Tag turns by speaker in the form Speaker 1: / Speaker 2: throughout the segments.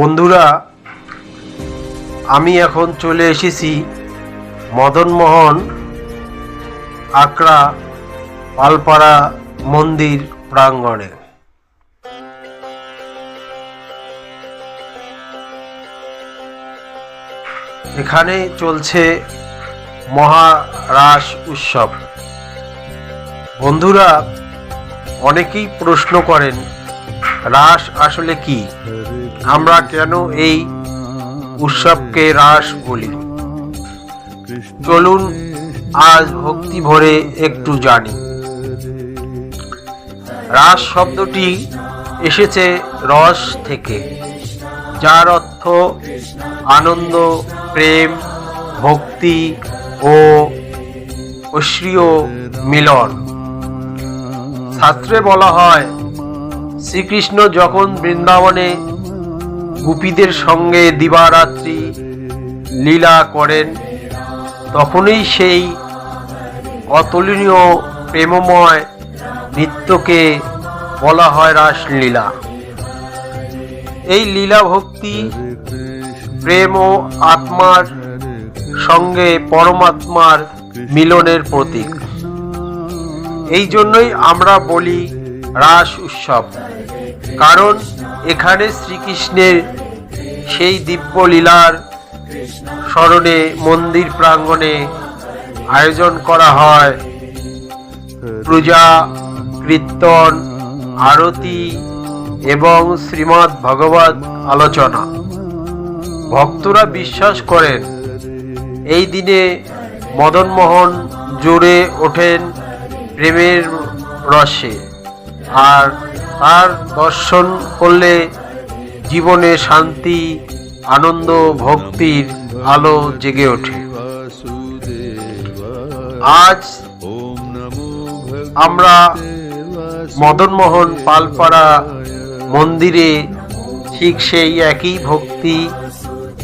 Speaker 1: বন্ধুরা, আমি এখন চলে এসেছি মদনমোহন আকড়া পালপাড়া মন্দির প্রাঙ্গণে। এখানে চলছে মহারাস উৎসব। বন্ধুরা, অনেকেই প্রশ্ন করেন, রাস আসলে কি? আমরা কেন এই উৎসবকে রাস বলি? চলুন, আজ ভক্তি ভরে একটু জানি। রাস শব্দটি এসেছে রস থেকে, যার অর্থ আনন্দ, প্রেম, ভক্তি ও ঐশ্বরীয় মিলন। শাস্ত্রে বলা হয়, শ্রীকৃষ্ণ যখন বৃন্দাবনে গোপীদের সঙ্গে দিবারাত্রি লীলা করেন। তখনই সেই অতুলনীয় প্রেমময় নৃত্যকে বলা হয় রাসলীলা। এই লীলা ভক্তি প্রেম ও আত্মার সঙ্গে পরমাত্মার মিলনের প্রতীক। এই জন্যই আমরা বলি রাস উৎসব। কারণ এখানে শ্রীকৃষ্ণের সেই দিব্য লীলার স্মরণে মন্দির প্রাঙ্গণে আয়োজন করা হয়। পূজা, কীর্তন, আরতি এবং শ্রীমৎ ভগবত আলোচনা। ভক্তরা বিশ্বাস করেন, এই দিনে মদনমোহন জুড়ে ওঠেন প্রেমের রসে। আর তার দর্শন করলে জীবনে শান্তি, আনন্দ, ভক্তির আলো জেগে ওঠে। আজ আমরা মদনমোহন পালপাড়া মন্দিরে ঠিক সেই একই ভক্তি,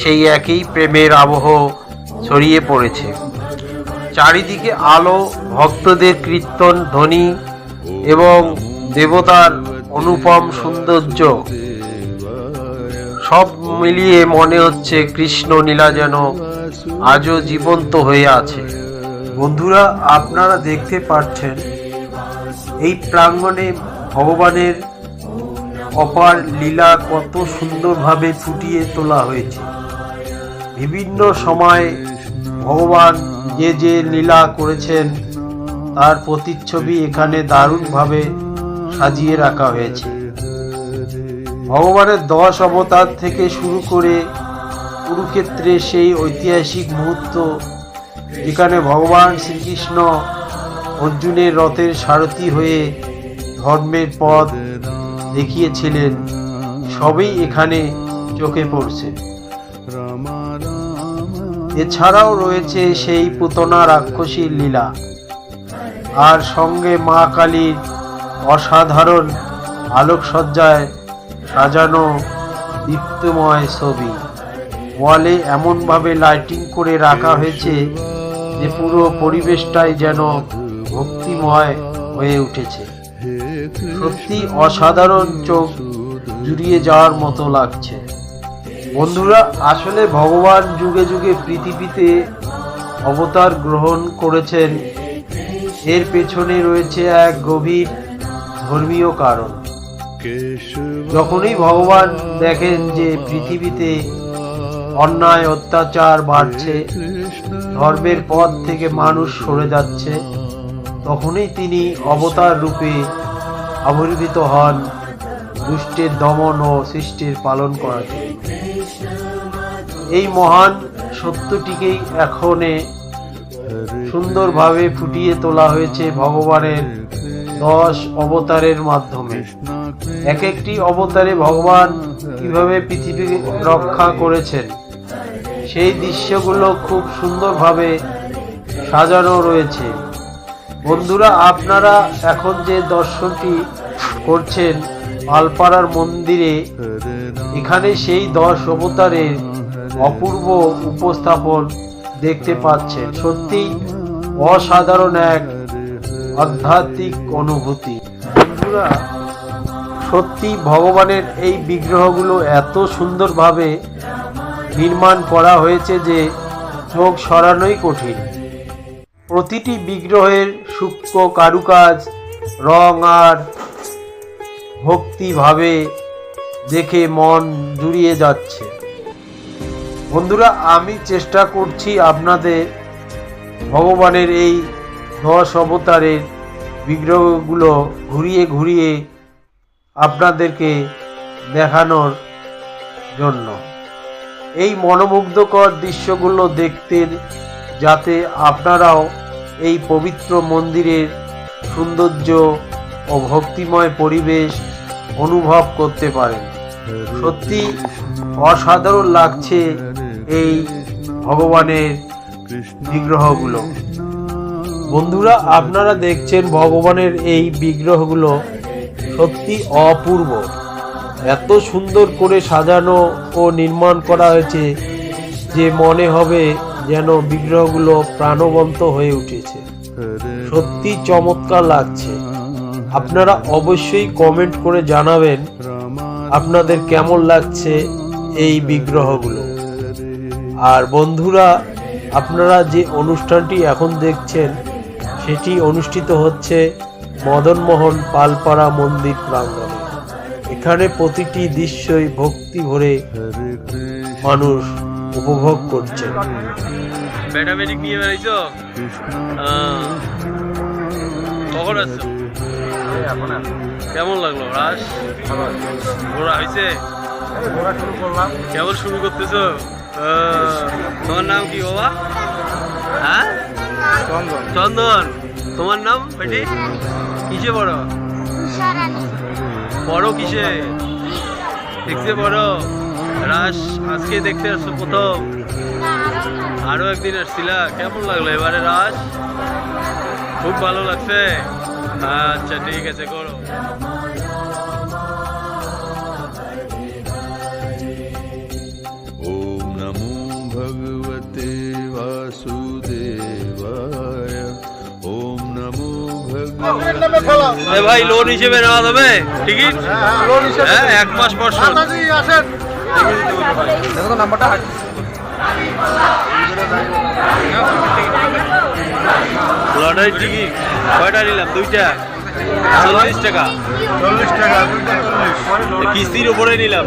Speaker 1: সেই একই প্রেমের আবহ ছড়িয়ে পড়েছে। চারিদিকে আলো, ভক্তদের কীর্তন, ধ্বনি এবং দেবতার অনুপম সৌন্দর্য। সব মিলিয়ে মনে হচ্ছে কৃষ্ণ নীলা যেন আজও জীবন্ত হয়ে আছে। বন্ধুরা, আপনারা দেখতে পাচ্ছেন, এই প্রাঙ্গণে ভগবানের অপার লীলা কত সুন্দরভাবে ফুটিয়ে তোলা হয়েছে। বিভিন্ন সময় ভগবান যে যে লীলা করেছেন, তার প্রতিচ্ছবি এখানে দারুণভাবে সাজিয়ে রাখা হয়েছে। ভগবানের দশ অবতার থেকে শুরু করে কুরুক্ষেত্রে সেই ঐতিহাসিক মুহূর্ত, যেখানে ভগবান শ্রীকৃষ্ণ অর্জুনের রথের সারথি হয়ে ধর্মের পথ দেখিয়েছিলেন, সবই এখানে চোখে পড়ছে। এছাড়াও রয়েছে সেই পুতনা রাক্ষসীর লীলা। আর সঙ্গে মা কালীর অসাধারণ আলোকসজ্জায় সাজানো দীপ্তময় ছবি। ওয়ালে এমনভাবে লাইটিং করে রাখা হয়েছে যে পুরো পরিবেশটাই যেন ভক্তিময় হয়ে উঠেছে। সত্যি অসাধারণ চোখ জুড়িয়ে যাওয়ার মতো লাগছে। বন্ধুরা, আসলে ভগবান যুগে যুগে পৃথিবীতে অবতার গ্রহণ করেছেন। এর পেছনে রয়েছে এক গভীর ধর্মীয় কারণ। যখনই ভগবান দেখেন যে পৃথিবীতে অন্যায় অত্যাচার বাড়ছে ধর্মের পথ থেকে মানুষ সরে যাচ্ছে তখনই তিনি অবতার রূপে আবির্ভূত হন দুষ্টের দমন ও সৃষ্টির পালন জন্য। এই মহান সত্যটিকেই এখনে সুন্দরভাবে ফুটিয়ে তোলা হয়েছে ভগবানের দশ অবতারের মাধ্যমে। এক একটি অবতারে ভগবান কীভাবে পৃথিবী রক্ষা করেছেন, সেই দৃশ্যগুলো খুব সুন্দরভাবে সাজানো রয়েছে। বন্ধুরা, আপনারা এখন যে দর্শনটি করছেন আলপাড়ার মন্দিরে, এখানে সেই দশ অবতারের অপূর্ব উপস্থাপন দেখতে পাচ্ছেন। সত্যি অসাধারণ এক আধ্যাত্মিক অনুভূতি। বন্ধুরা, সত্যি ভগবানের এই বিগ্রহগুলো এত সুন্দরভাবে নির্মাণ করা হয়েছে যে চোখ সরানোই কঠিন। প্রতিটি বিগ্রহের সূক্ষ্ম কারুকাজ, রং আর ভক্তিভাবে দেখে মন জুড়িয়ে যাচ্ছে। বন্ধুরা, আমি চেষ্টা করছি আপনাদের ভগবানের এই দশ অবতারের বিগ্রহগুলো ঘুরিয়ে ঘুরিয়ে আপনাদেরকে দেখানোর জন্য। এই মনোমুগ্ধকর দৃশ্যগুলো দেখতে যাতে আপনারাও এই পবিত্র মন্দিরের সৌন্দর্য ও ভক্তিময় পরিবেশ অনুভব করতে পারেন। সত্যি অসাধারণ লাগছে এই ভগবানের বিগ্রহগুলো। বন্ধুরা, আপনারা দেখছেন ভগবানের এই বিগ্রহগুলো সত্যি অপূর্ব। এত সুন্দর করে সাজানো ও নির্মাণ করা হয়েছে যে মনে হবে যেন বিগ্রহগুলো প্রাণবন্ত হয়ে উঠেছে। সত্যি চমৎকার লাগছে। আপনারা অবশ্যই কমেন্ট করে জানাবেন আপনাদের কেমন লাগছে এই বিগ্রহগুলো। আর বন্ধুরা, আপনারা যে অনুষ্ঠানটি এখন দেখছেন সেটি অনুষ্ঠিত হচ্ছে মদনমোহন পালপাড়া মন্দির প্রাঙ্গণে। এখানে প্রতিটি দৃশ্যই ভক্তি ভরে মানুষ উপভোগ করছে
Speaker 2: বেটা বেটিক নিয়ে বেড়াইছো কেমন লাগল? রাস ঘোরা হয়েছে কেমন শুরু করতেছো? তোমার নাম কি বাবা? হ্যাঁ? চন্দন। তোমার নাম বেটি? কিসে বড় বড় কিসে? দেখতে বড় রাস, আজকে দেখতে আসছো প্রথম। আরও একদিন আসছিলা। কেমন লাগল এবারে রাস? খুব ভালো লাগছে। আচ্ছা ঠিক আছে, করো। এ ভাই লোন হিসেবে নেওয়া যাবে? টিকিট? হ্যাঁ এক মাস পর। লটারির টিকিট কয়টা নিলাম? দুইটা? চল্লিশ টাকা। কিস্তির উপরে নিলাম।